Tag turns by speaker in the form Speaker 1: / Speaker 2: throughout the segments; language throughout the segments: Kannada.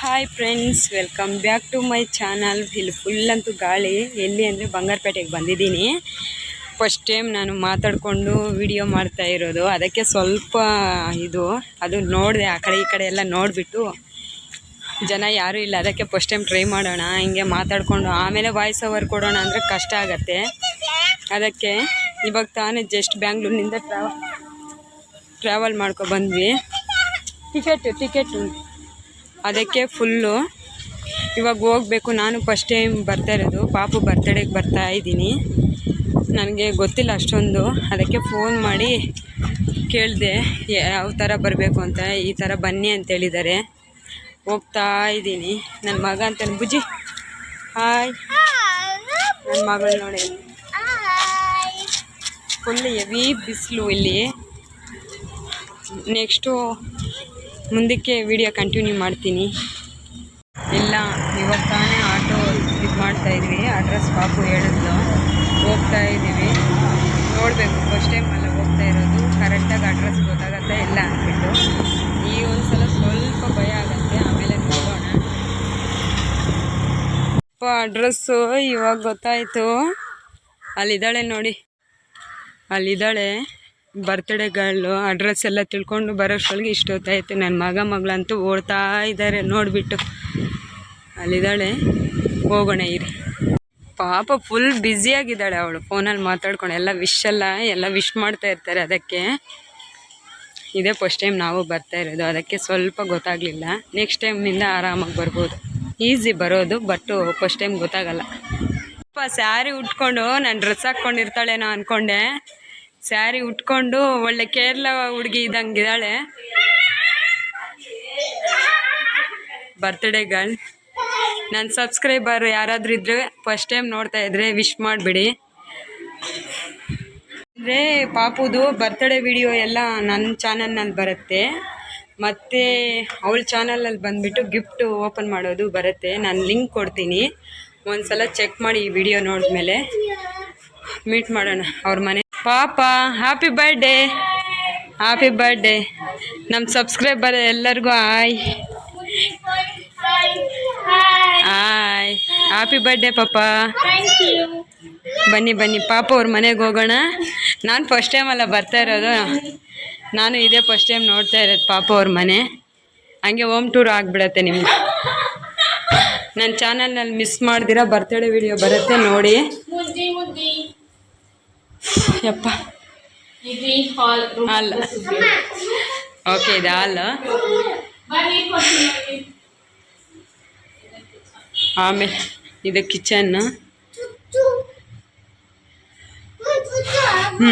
Speaker 1: Hi friends welcome back to my channel ಇಲ್ಲಿ ಫುಲ್ ಅಂತೂ ಗಾಳಿ ಎಲ್ಲಿ ಅಂದರೆ ಬಂಗಾರಪೇಟೆಗೆ ಬಂದಿದ್ದೀನಿ. ಫಸ್ಟ್ ಟೈಮ್ ನಾನು ಮಾತಾಡಿಕೊಂಡು ವಿಡಿಯೋ ಮಾಡ್ತಾ ಇರೋದು. ಅದಕ್ಕೆ ಸ್ವಲ್ಪ ಇದು, ಅದು ನೋಡಿದೆ, ಆ ಕಡೆ ಈ ಕಡೆ ಎಲ್ಲ ನೋಡಿಬಿಟ್ಟು. ಜನ ಯಾರೂ ಇಲ್ಲ, ಅದಕ್ಕೆ ಫಸ್ಟ್ ಟೈಮ್ ಟ್ರೈ ಮಾಡೋಣ. ಹಿಂಗೆ ಮಾತಾಡಿಕೊಂಡು, ಆಮೇಲೆ ವಾಯ್ಸ್ ಓವರ್ ಕೊಡೋಣ ಅಂದರೆ ಕಷ್ಟ ಆಗತ್ತೆ. ಅದಕ್ಕೆ ಇವಾಗ ತಾನೇ ಜಸ್ಟ್ ಬ್ಯಾಂಗ್ಳೂರಿನಿಂದ ಟ್ರಾವ ಟ್ರಾವೆಲ್ ಮಾಡ್ಕೊ ಬಂದ್ವಿ. ಟಿಕೆಟ್ ಟಿಕೆಟು ಅದಕ್ಕೆ ಫುಲ್ಲು ಇವಾಗ ಹೋಗ್ಬೇಕು. ನಾನು ಫಸ್ಟ್ ಟೈಮ್ ಬರ್ತಾ ಇರೋದು. ಪಾಪು ಬರ್ತಡೇಗೆ ಬರ್ತಾ ಇದ್ದೀನಿ. ನನಗೆ ಗೊತ್ತಿಲ್ಲ ಅಷ್ಟೊಂದು. ಅದಕ್ಕೆ ಫೋನ್ ಮಾಡಿ ಕೇಳಿದೆ ಯಾವ ಥರ ಬರಬೇಕು ಅಂತ, ಈ ಥರ ಬನ್ನಿ ಅಂತ ಹೇಳಿದ್ದಾರೆ. ಹೋಗ್ತಾ ಇದ್ದೀನಿ. ನನ್ನ ಮಗ ಅಂತ ಬುಜ್ಜಿ, ಹಾಯ್. ನನ್ನ ಮಗಳು ನೋಡಿ. ಫುಲ್ ಎವಿ ಬಿಸಿಲು ಇಲ್ಲಿ. ನೆಕ್ಸ್ಟು ಮುಂದಕ್ಕೆ ವಿಡಿಯೋ ಕಂಟಿನ್ಯೂ ಮಾಡ್ತೀನಿ. ಇವಾಗ ತಾನೇ ಆಟೋ ಇದು ಮಾಡ್ತಾ ಇದ್ವಿ. ಅಡ್ರೆಸ್ ಪಾಪು ಹೇಳಿದ್ಲು. ಹೋಗ್ತಾ ಇದ್ದೀವಿ. ನೋಡಬೇಕು ಫಸ್ಟ್ ಟೈಮ್ ಅಲ್ಲ ಹೋಗ್ತಾ ಇರೋದು. ಕರೆಕ್ಟಾಗಿ ಅಡ್ರೆಸ್ ಗೊತ್ತಾಗತ್ತೆ ಇಲ್ಲ ಅಂದ್ಬಿಟ್ಟು. ಈ ಒಂದ್ಸಲ ಸ್ವಲ್ಪ ಭಯ ಆಗುತ್ತೆ, ಆಮೇಲೆ ನೋಡೋಣ. ಅಡ್ರೆಸ್ಸು ಇವಾಗ ಗೊತ್ತಾಯಿತು. ಅಲ್ಲಿದ್ದಾಳೆ ನೋಡಿ. ಅಲ್ಲಿದ್ದಾಳೆ. ಬರ್ತ್ಡೇಗಳು ಅಡ್ರೆಸ್ ಎಲ್ಲ ತಿಳ್ಕೊಂಡು ಬರೋಷ್ಟೊಳಗೆ ಇಷ್ಟೊತ್ತಾಯಿತು. ನನ್ನ ಮಗ, ಮಗಳಂತೂ ಓಡ್ತಾ ಇದ್ದಾರೆ ನೋಡಿಬಿಟ್ಟು. ಅಲ್ಲಿದ್ದಾಳೆ. ಹೋಗೋಣ, ಇರಿ. ಪಾಪ ಫುಲ್ ಬ್ಯುಸಿಯಾಗಿದ್ದಾಳೆ ಅವಳು. ಫೋನಲ್ಲಿ ಮಾತಾಡ್ಕೊಂಡು ಎಲ್ಲ ವಿಶ್ ಎಲ್ಲ ಎಲ್ಲ ವಿಶ್ ಮಾಡ್ತಾ ಇರ್ತಾರೆ ಅದಕ್ಕೆ. ಇದೇ ಫಸ್ಟ್ ಟೈಮ್ ನಾವು ಬರ್ತಾ ಇರೋದು. ಅದಕ್ಕೆ ಸ್ವಲ್ಪ ಗೊತ್ತಾಗಲಿಲ್ಲ. ನೆಕ್ಸ್ಟ್ ಟೈಮಿಂದ ಆರಾಮಾಗಿ ಬರ್ಬೋದು. ಈಸಿ ಬರೋದು ಬಟ್ಟು ಫಸ್ಟ್ ಟೈಮ್ ಗೊತ್ತಾಗಲ್ಲ. ಪಾಪ ಸ್ಯಾರಿ ಉಟ್ಕೊಂಡು ನಾನು ಡ್ರೆಸ್ ಹಾಕ್ಕೊಂಡಿರ್ತಾಳೇನೋ ಅಂದ್ಕೊಂಡೆ ಸ್ಯಾರಿ ಉಟ್ಕೊಂಡು ಒಳ್ಳೆ ಕೇರಳ ಹುಡುಗಿ ಇದ್ದಂಗಿದ್ದಾಳೆ ಬರ್ತ್ಡೇ ಗರ್ಲ್ ನನ್ನ ಸಬ್ಸ್ಕ್ರೈಬರ್ ಯಾರಾದರೂ ಇದ್ದರೆ ಫಸ್ಟ್ ಟೈಮ್ ನೋಡ್ತಾ ಇದ್ರೆ ವಿಶ್ ಮಾಡಿಬಿಡಿ. ಅಂದರೆ ಪಾಪುದು ಬರ್ತ್ಡೇ ವಿಡಿಯೋ ಎಲ್ಲ ನನ್ನ ಚಾನಲ್ನಲ್ಲಿ ಬರುತ್ತೆ. ಮತ್ತು ಅವಳ ಚಾನಲಲ್ಲಿ ಬಂದುಬಿಟ್ಟು ಗಿಫ್ಟ್ ಓಪನ್ ಮಾಡೋದು ಬರುತ್ತೆ. ನಾನು ಲಿಂಕ್ ಕೊಡ್ತೀನಿ. ಒಂದು ಸಲ ಚೆಕ್ ಮಾಡಿ ಈ ವಿಡಿಯೋ ನೋಡಿದ್ಮೇಲೆ ಮೀಟ್ ಮಾಡೋಣ ಅವ್ರ ಮನೆ. ಪಾಪ ಹ್ಯಾಪಿ ಬರ್ಡೇ ಹ್ಯಾಪಿ ಬರ್ಡೇ ನಮ್ಮ ಸಬ್ಸ್ಕ್ರೈಬರ್ ಎಲ್ಲರಿಗೂ ಆಯ್ ಆಯ್ ಹ್ಯಾಪಿ ಬರ್ಡೇ ಪಾಪ. ಬನ್ನಿ ಬನ್ನಿ. ಪಾಪ ಅವ್ರ ಮನೆಗೆ ಹೋಗೋಣ. ನಾನು ಫಸ್ಟ್ ಟೈಮ್ ಅಲ್ಲ ಬರ್ತಾ ಇರೋದು. ನಾನು ಇದೇ ಫಸ್ಟ್ ಟೈಮ್ ನೋಡ್ತಾ ಇರೋದು ಪಾಪ ಅವ್ರ ಮನೆ. ಹಂಗೆ ಹೋಮ್ ಟೂರ್ ಆಗಿಬಿಡತ್ತೆ ನಿಮ್ಗೆ. ನನ್ನ ಚಾನಲ್ನಲ್ಲಿ ಮಿಸ್ ಮಾಡ್ದಿರ ಬರ್ತಡೇ ವಿಡಿಯೋ ಬರುತ್ತೆ ನೋಡಿ. ಯಪ್ಪ ಅಲ್ಲ ಓಕೆ ಇದು ಅಲ್ಲ ಆಮೇಲೆ ಇದು ಕಿಚನ್ ಹ್ಞೂ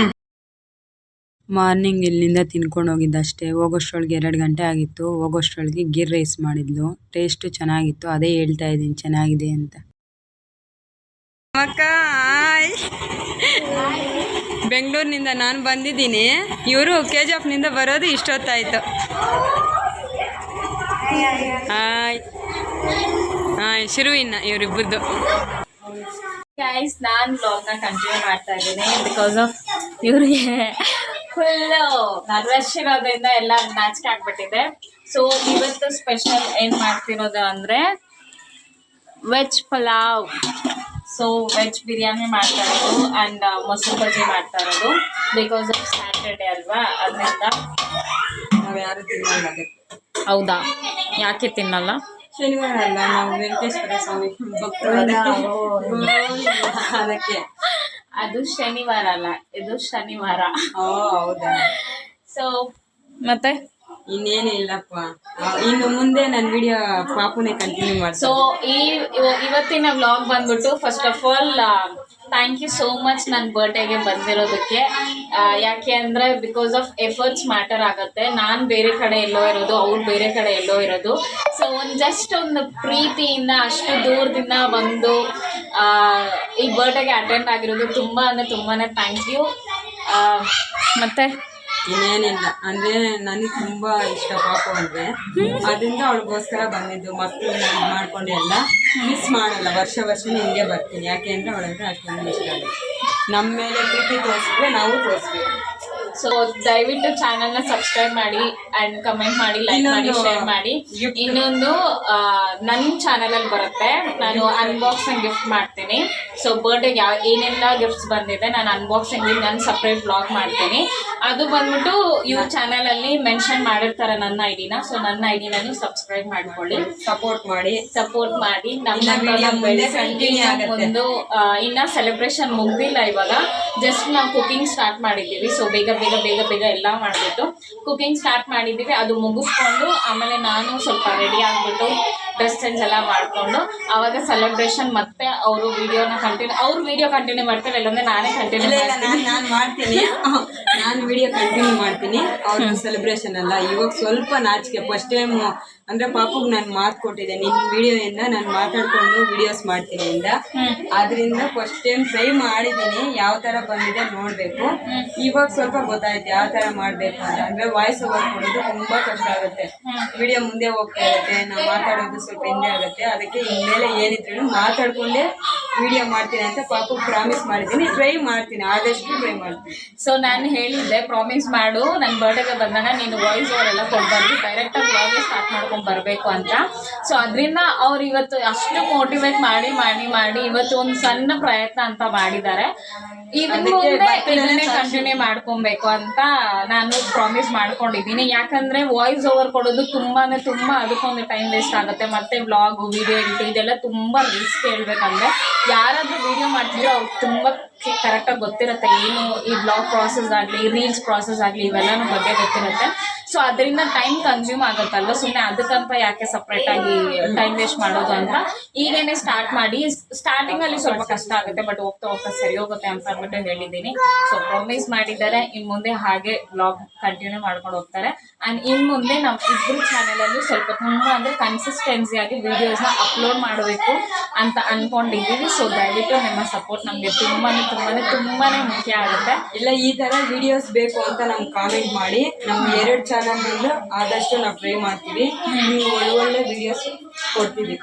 Speaker 1: ಮಾರ್ನಿಂಗ್ ಇಲ್ಲಿಂದ ತಿನ್ಕೊಂಡು ಹೋಗಿದ್ದ ಅಷ್ಟೇ ಹೋಗೋಷ್ಟ್ರೊಳಗೆ ಎರಡು ಗಂಟೆ ಆಗಿತ್ತು. ಹೋಗೋಷ್ಟ್ರೊಳಗೆ ಗಿರ್ ರೈಸ್ ಮಾಡಿದ್ಲು. ಟೇಸ್ಟು ಚೆನ್ನಾಗಿತ್ತು. ಅದೇ ಹೇಳ್ತಾ ಇದ್ದೀನಿ ಚೆನ್ನಾಗಿದೆ ಅಂತ. ಬೆಂಗಳೂರಿನಿಂದ ನಾನು ಬಂದಿದ್ದೀನಿ. ಇವರು ಕೆ ಜಿ ಎಫ್ನಿಂದ ಬರೋದು ಇಷ್ಟೊತ್ತಾಯಿತು. ಹಾಯ್. ಹಾಯ್, ಶಿರುವಿನ ಇವರಿಬ್ಬರದು
Speaker 2: ಗೈಸ್ ನಾನು ಬ್ಲಾಗ್ನ ಕಂಟಿನ್ಯೂ ಮಾಡ್ತಾ ಇದ್ದೀನಿ ಬಿಕಾಸ್ ಆಫ್ ಇವ್ರಿಗೆ ಫುಲ್ ನರ್ವಸ್ ಇರೋದ್ರಿಂದ ಎಲ್ಲ ನಾಚಿಕೆ ಆಗ್ಬಿಟ್ಟಿದೆ. ಸೊ ಇವತ್ತು ಸ್ಪೆಷಲ್ ಏನು ಮಾಡ್ತಿರೋದು ಅಂದರೆ veg pulao. So veg biryani ಮಾಡ್ತಾ ಇರೋದು ಆ್ಯಂಡ್ ಮೊಸರು ಬಜ್ಜಿ ಮಾಡ್ತಾ ಇರೋದು ಬಿಕಾಸ್ ಆಫ್ ಸ್ಯಾಟರ್ಡೇ ಅಲ್ವಾ ಅದರಿಂದ
Speaker 1: ನಾವು ಯಾರು ತಿನ್ನಲ್ಲ
Speaker 2: ಹೌದಾ? ಯಾಕೆ ತಿನ್ನಲ್ಲ?
Speaker 1: ಶನಿವಾರ ಅಲ್ಲ ನಾವು ವೆಂಕಟೇಶ್ವರ ಸ್ವಾಮಿ ಭಕ್ತರು ಅದಕ್ಕೆ.
Speaker 2: ಅದು ಶನಿವಾರ ಅಲ್ಲ ಇದು ಶನಿವಾರ.
Speaker 1: ಓ ಹೌದಾ?
Speaker 2: ಸೊ ಮತ್ತೆ?
Speaker 1: ಇನ್ನೇನು ಇಲ್ಲಪ್ಪ. ಇನ್ನು ಮುಂದೆ ನನ್ನ ವಿಡಿಯೋ ಪಾಪುನೇ ಕಂಟಿನ್ಯೂ
Speaker 2: ಸೊ
Speaker 1: ಮಾಡ್ಸೋ
Speaker 2: ಈ ಇವ- ಇವತ್ತಿನ ವ್ಲಾಗ್ ಬಂದ್ಬಿಟ್ಟು first of all thank you so much ನನ್ನ ಬರ್ಡೇಗೆ ಬಂದಿರೋದಕ್ಕೆ. ಯಾಕೆ ಅಂದರೆ ಬಿಕಾಸ್ ಆಫ್ ಎಫರ್ಟ್ಸ್ ಮ್ಯಾಟರ್ ಆಗುತ್ತೆ. ನಾನು ಬೇರೆ ಕಡೆ ಎಲ್ಲೋ ಇರೋದು, ಅವ್ರು ಬೇರೆ ಕಡೆ ಎಲ್ಲೋ ಇರೋದು. ಸೊ ಒಂದು ಜಸ್ಟ್ ಒಂದು ಪ್ರೀತಿಯಿಂದ ಅಷ್ಟು ದೂರದಿಂದ ಬಂದು ಈ ಬರ್ಡೇಗೆ ಅಟೆಂಡ್ ಆಗಿರೋದು ತುಂಬ ಅಂದರೆ ತುಂಬಾ ಥ್ಯಾಂಕ್ ಯು ಮತ್ತು
Speaker 1: ಇನ್ನೇನಿಲ್ಲ ಅಂದ್ರೆ ನನಗೆ ತುಂಬಾ ಇಷ್ಟ ಪಾಪ ಅಂದ್ರೆ. ಅದರಿಂದ ಅವಳಿಗೋಸ್ಕರ ಬಂದಿದ್ದು. ಮಕ್ಕಳು ಮಾಡ್ಕೊಂಡು ಎಲ್ಲ ಮಿಸ್ ಮಾಡಲ್ಲ. ವರ್ಷ ವರ್ಷ ಹಿಂಗೆ ಬರ್ತೀನಿ. ಯಾಕೆ ಅಂದ್ರೆ ಅವಳಂದ್ರೆ ಅಷ್ಟೊಂದು ಇಷ್ಟ ನಮ್ಮ ಮೇಲೆ ಪ್ರೀತಿ ತೋರಿಸಿದ್ರೆ ನಾವು ತೋರಿಸ್ಬೇಕು.
Speaker 2: ಸೊ ದಯವಿಟ್ಟು ಚಾನಲ್ನ ಸಬ್ಸ್ಕ್ರೈಬ್ ಮಾಡಿ ಅಂಡ್ ಕಮೆಂಟ್ ಮಾಡಿ ಲೈಕ್ ಮಾಡಿ
Speaker 1: ಇನ್ನೊಂದು
Speaker 2: ಶೇರ್ ಮಾಡಿ ಇನ್ನೊಂದು ನನ್ನ ಚಾನಲಲ್ಲಿ ಬರುತ್ತೆ. ನಾನು ಅನ್ಬಾಕ್ಸಿಂಗ್ ಗಿಫ್ಟ್ ಮಾಡ್ತೀನಿ. ಸೊ ಬರ್ಡೇಗೆ ಯಾವ ಏನೆಲ್ಲ ಗಿಫ್ಟ್ಸ್ ಬಂದಿದೆ ನಾನು ಅನ್ಬಾಕ್ಸಿಂಗ್ ನಾನು ಸಪ್ರೇಟ್ ಬ್ಲಾಗ್ ಮಾಡ್ತೀನಿ. ಅದು ಬಂದ್ಬಿಟ್ಟು ಇವ್ರ ಚಾನಲಲ್ಲಿ ಮೆನ್ಷನ್ ಮಾಡಿರ್ತಾರೆ ನನ್ನ ಐಡಿನ ಸೊ ನನ್ನ ಐಡಿನೂ ಸಬ್ಸ್ಕ್ರೈಬ್ ಮಾಡ್ಕೊಳ್ಳಿ.
Speaker 1: ಸಪೋರ್ಟ್ ಮಾಡಿ.
Speaker 2: ಸಪೋರ್ಟ್ ಮಾಡಿ. ನಮ್ಮ. ಒಂದು ಇನ್ನ ಸೆಲೆಬ್ರೇಷನ್ ಮುಗ್ದಿಲ್ಲ ಇವಾಗ. ಜಸ್ಟ್ ನಾವು ಕುಕಿಂಗ್ ಸ್ಟಾರ್ಟ್ ಮಾಡಿದ್ದೀವಿ. ಸೊ ಬೇಗ ಬೇಗ ಬೇಗ ಬೇಗ ಎಲ್ಲ ಮಾಡಿಬಿಟ್ಟು ಕುಕಿಂಗ್ ಸ್ಟಾರ್ಟ್ ಮಾಡಿದ್ದೀವಿ. ಅದು ಮುಗಿಸ್ಕೊಂಡು ಆಮೇಲೆ ನಾನು ಸ್ವಲ್ಪ ರೆಡಿ ಆಗಿಬಿಟ್ಟು ಡ್ರೆಸ್ ಚೇಂಜ್ ಎಲ್ಲ ಮಾಡಿಕೊಂಡು ಅವಾಗ ಸೆಲೆಬ್ರೇಷನ್ ಮತ್ತೆ ಅವರು ವಿಡಿಯೋನ ಕಂಟಿನ್ಯೂ ಅವ್ರು ವಿಡಿಯೋ ಕಂಟಿನ್ಯೂ ಮಾಡ್ತಾರೆ ಇಲ್ಲಾಂದ್ರೆ ನಾನೇ ಕಂಟಿನ್ಯೂ
Speaker 1: ನಾನು ಮಾಡ್ತೀನಿ. ನಾನು ವಿಡಿಯೋ ಕಂಟಿನ್ಯೂ ಮಾಡ್ತೀನಿ. ಅವ್ರ ಸೆಲೆಬ್ರೇಷನ್ ಅಲ್ಲ. ಇವಾಗ ಸ್ವಲ್ಪ ನಾಚಿಕೆ. ಫಸ್ಟ್ ಟೈಮ್ ಅಂದ್ರೆ ಪಾಪುಗೆ ನಾನು ಮಾತು ಕೊಟ್ಟಿದ್ದೆ. ನಿನ್ನ ಇಂದ ನಾನು ಮಾತಾಡ್ಕೊಂಡು ವಿಡಿಯೋಸ್ ಮಾಡ್ತೀನಿ ಅಂತ ಅದರಿಂದ ಫಸ್ಟ್ ಟೈಮ್ ಟ್ರೈ ಮಾಡಿದ್ದೀನಿ ಯಾವ ತರ ಬಂದಿದೆ ನೋಡ್ಬೇಕು. ಇವಾಗ ಸ್ವಲ್ಪ ಗೊತ್ತಾಯ್ತು ಯಾವ ತರ ಮಾಡ್ಬೇಕು ಅಂತ. ಅಂದ್ರೆ ವಾಯ್ಸ್ ಓವರ್ ಕೊಡೋದು ತುಂಬಾ ಕಷ್ಟ ಆಗುತ್ತೆ. ವಿಡಿಯೋ ಮುಂದೆ ಹೋಗ್ತಾ ಇರುತ್ತೆ. ನಾವು ಮಾತಾಡೋದು ಸ್ವಲ್ಪ ಹಿಂದೆ ಆಗುತ್ತೆ. ಅದಕ್ಕೆ ಇನ್ಮೇಲೆ ಏನಿದ್ರು ಮಾತಾಡ್ಕೊಂಡೇ ವಿಡಿಯೋ ಮಾಡ್ತೀನಿ ಅಂತ ಪಾಪು ಪ್ರಾಮಿಸ್ ಮಾಡಿದ್ದೀನಿ ಟ್ರೈ ಮಾಡ್ತೀನಿ. ಆದಷ್ಟು ಟ್ರೈ ಮಾಡ್ತೀನಿ.
Speaker 2: ಸೊ ನಾನು ಹೇಳಿದ್ದೆ ಪ್ರಾಮಿಸ್ ಮಾಡು. ನನ್ನ ಬರ್ಡೇಗೆ ಬಂದಾಗ ನೀನು ವಾಯ್ಸ್ ಓವರ್ ಅವರೆಲ್ಲ ಕೊಡ್ಬಾರ್ದು. ಡೈರೆಕ್ಟಾಗಿ ಆಗಿ ಸ್ಟಾರ್ಟ್ ಮಾಡ್ಕೊಂಡು ಬರಬೇಕು ಅಂತ. ಸೊ ಅದರಿಂದ ಅವ್ರು ಇವತ್ತು ಅಷ್ಟು ಮೋಟಿವೇಟ್ ಮಾಡಿ ಮಾಡಿ ಮಾಡಿ ಇವತ್ತು ಒಂದು ಸಣ್ಣ ಪ್ರಯತ್ನ ಅಂತ ಮಾಡಿದ್ದಾರೆ. ಇದನ್ನ
Speaker 1: ಅದಕ್ಕೆ
Speaker 2: ಮುಂದೆ ಇದನ್ನೇ ಕಂಟಿನ್ಯೂ ಮಾಡ್ಕೊಬೇಕು ಅಂತ ನಾನು ಪ್ರಾಮಿಸ್ ಮಾಡ್ಕೊಂಡಿದ್ದೀನಿ. ಯಾಕಂದ್ರೆ ವಾಯ್ಸ್ ಓವರ್ ಕೊಡೋದು ತುಂಬಾನೇ ತುಂಬಾ ಅದಕ್ಕೊಂದು ಟೈಮ್ ವೇಸ್ಟ್ ಆಗುತ್ತೆ. ಮತ್ತೆ ವ್ಲಾಗ್ ವಿಡಿಯೋ ಎಡಿಟ್ ಇದೆಲ್ಲ ತುಂಬಾ ರಿಸ್ಕ್ ಹೇಳ್ಬೇಕಂದ್ರೆ ಯಾರಾದ್ರೂ ವಿಡಿಯೋ ಮಾಡ್ತಿದ್ರು ಅವ್ರಿಗೆ ತುಂಬಾ ಕರೆಕ್ಟಾಗಿ ಗೊತ್ತಿರುತ್ತೆ. ಏನು ಈ ಬ್ಲಾಗ್ ಪ್ರಾಸೆಸ್ ಆಗಲಿ ರೀಲ್ಸ್ ಪ್ರಾಸೆಸ್ ಆಗಲಿ ಇವೆಲ್ಲನೂ ಬಗ್ಗೆ ಗೊತ್ತಿರುತ್ತೆ. ಸೊ ಅದರಿಂದ ಟೈಮ್ ಕನ್ಸ್ಯೂಮ್ ಆಗುತ್ತಲ್ವ? ಸುಮ್ಮನೆ ಅದಕ್ಕಂತ ಯಾಕೆ ಸಪ್ರೇಟ್ ಆಗಿ ಟೈಮ್ ವೇಸ್ಟ್ ಮಾಡೋದು ಅಂತ? ಈಗೇನೆ ಸ್ಟಾರ್ಟ್ ಮಾಡಿ ಸ್ಟಾರ್ಟಿಂಗ್ ಅಲ್ಲಿ ಸ್ವಲ್ಪ ಕಷ್ಟ ಆಗುತ್ತೆ ಬಟ್ ಹೋಗ್ತಾ ಹೋಗ್ತಾ ಸರಿ ಹೋಗುತ್ತೆ ಅಂತ ಅಂದ್ಬಿಟ್ಟು ಹೇಳಿದ್ದೀನಿ. ಸೊ ಪ್ರಾಮಿಸ್ ಮಾಡಿದ್ದಾರೆ. ಇನ್ ಮುಂದೆ ಹಾಗೆ ಬ್ಲಾಗ್ ಕಂಟಿನ್ಯೂ ಮಾಡ್ಕೊಂಡು ಹೋಗ್ತಾರೆ. ಅಂಡ್ ಇನ್ ಮುಂದೆ ನಮ್ ಇಬ್ರು ಚಾನೆಲ್ ಅಲ್ಲಿ ಸ್ವಲ್ಪ ತುಂಬಾ ಅಂದ್ರೆ ಕನ್ಸಿಸ್ಟೆನ್ಸಿ ಆಗಿ ವಿಡಿಯೋಸ್ನ ಅಪ್ಲೋಡ್ ಮಾಡಬೇಕು ಅಂತ ಅನ್ಕೊಂಡಿದ್ದೀವಿ. ಸೊ ದಯವಿಟ್ಟು ನಿಮ್ಮ ಸಪೋರ್ಟ್ ನಮಗೆ ತುಂಬಾನೇ ತುಂಬಾನೇ ತುಂಬಾನೇ ಮುಖ್ಯ ಆಗುತ್ತೆ.
Speaker 1: ಇಲ್ಲ, ಈ ತರ ವಿಡಿಯೋಸ್ ಬೇಕು ಅಂತ ನಮ್ಗೆ ಕಾಮೆಂಟ್ ಮಾಡಿ. ನಮ್ಮ ಎರಡು ಚಾನಲ್ ಆದಷ್ಟು ನಾವು ಟ್ರೈ ಮಾಡ್ತೀವಿ. ನೀವು ಒಳ್ಳೆ ಒಳ್ಳೆ ವಿಡಿಯೋಸ್ ಕೊಡ್ತೀವಿ.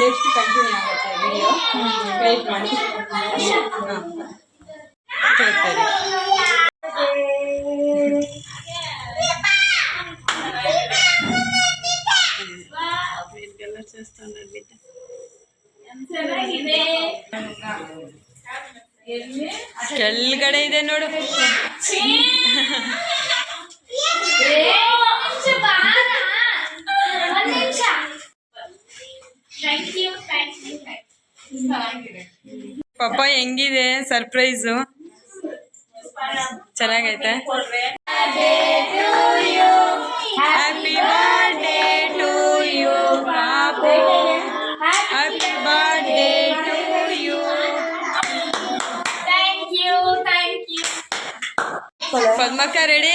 Speaker 1: ನೆಕ್ಸ್ಟ್ ಕಂಟಿನ್ಯೂ ಆಗುತ್ತೆ ವಿಡಿಯೋ ವೆಯ್ಟ್ ಮಾಡಿ. ಸರಿ ಕೆಳಗಡೆ ಇದೆ ನೋಡು. ಪಾಪ ಹೆಂಗಿದೆ ಸರ್ಪ್ರೈಸು ಚೆನ್ನಾಗೈತೆ. ಹ್ಯಾಪಿ ಬರ್ಡೇ ಟು ಯು ಪಾಪು. Happy birthday to you
Speaker 2: thank you thank you
Speaker 1: Padmakka ready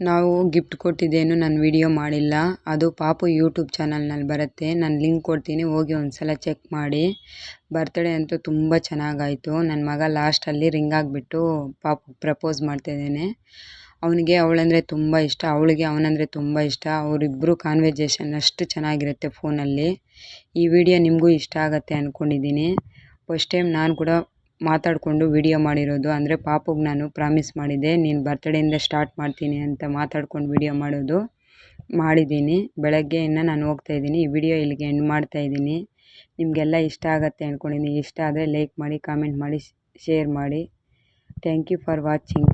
Speaker 1: ನಾವು ಗಿಫ್ಟ್ ಕೊಟ್ಟಿದ್ದೇನು, ನಾನು ವಿಡಿಯೋ ಮಾಡಿಲ್ಲ. ಅದು ಪಾಪು ಯೂಟ್ಯೂಬ್ ಚಾನಲ್ನಲ್ಲಿ ಬರುತ್ತೆ. ನಾನು ಲಿಂಕ್ ಕೊಡ್ತೀನಿ, ಹೋಗಿ ಒಂದ್ಸಲ ಚೆಕ್ ಮಾಡಿ. ಬರ್ತಡೇ ಅಂತೂ ತುಂಬ ಚೆನ್ನಾಗಾಯಿತು. ನನ್ನ ಮಗ ಲಾಸ್ಟಲ್ಲಿ ರಿಂಗ್ ಆಗಿಬಿಟ್ಟು ಪಾಪು ಪ್ರಪೋಸ್ ಮಾಡ್ತಿದ್ದೇನೆ. ಅವನಿಗೆ ಅವಳಂದರೆ ತುಂಬ ಇಷ್ಟ, ಅವಳಿಗೆ ಅವನಂದರೆ ತುಂಬ ಇಷ್ಟ. ಅವರಿಬ್ಬರು ಕಾನ್ವರ್ಜೇಷನ್ ಅಷ್ಟು ಚೆನ್ನಾಗಿರುತ್ತೆ ಫೋನಲ್ಲಿ ಈ ವಿಡಿಯೋ ನಿಮಗೂ ಇಷ್ಟ ಆಗುತ್ತೆ ಅಂದ್ಕೊಂಡಿದ್ದೀನಿ ಫಸ್ಟ್ ಟೈಮ್ ನಾನು ಕೂಡ ಮಾತಾಡಿಕೊಂಡು ವಿಡಿಯೋ ಮಾಡಿರೋದು, ಅಂದರೆ ಪಾಪುಗೆ ನಾನು ಪ್ರಾಮಿಸ್ ಮಾಡಿದ್ದೆ, ನೀನು ಬರ್ತಡೇಯಿಂದ ಸ್ಟಾರ್ಟ್ ಮಾಡ್ತೀನಿ ಅಂತ ಮಾತಾಡ್ಕೊಂಡು ವಿಡಿಯೋ ಮಾಡೋದು ಮಾಡಿದ್ದೀನಿ. ಬೆಳಗ್ಗೆಯಿಂದ ನಾನು ಹೋಗ್ತಾಯಿದ್ದೀನಿ ಈ ವಿಡಿಯೋ ಇಲ್ಲಿಗೆ ಎಂಡ್ ಮಾಡ್ತಾಯಿದ್ದೀನಿ ನಿಮಗೆಲ್ಲ ಇಷ್ಟ ಆಗುತ್ತೆ ಅಂದ್ಕೊಂಡಿದ್ದೀನಿ ಇಷ್ಟ ಆದರೆ ಲೈಕ್ ಮಾಡಿ ಕಾಮೆಂಟ್ ಮಾಡಿ ಶೇರ್ ಮಾಡಿ. Thank you for watching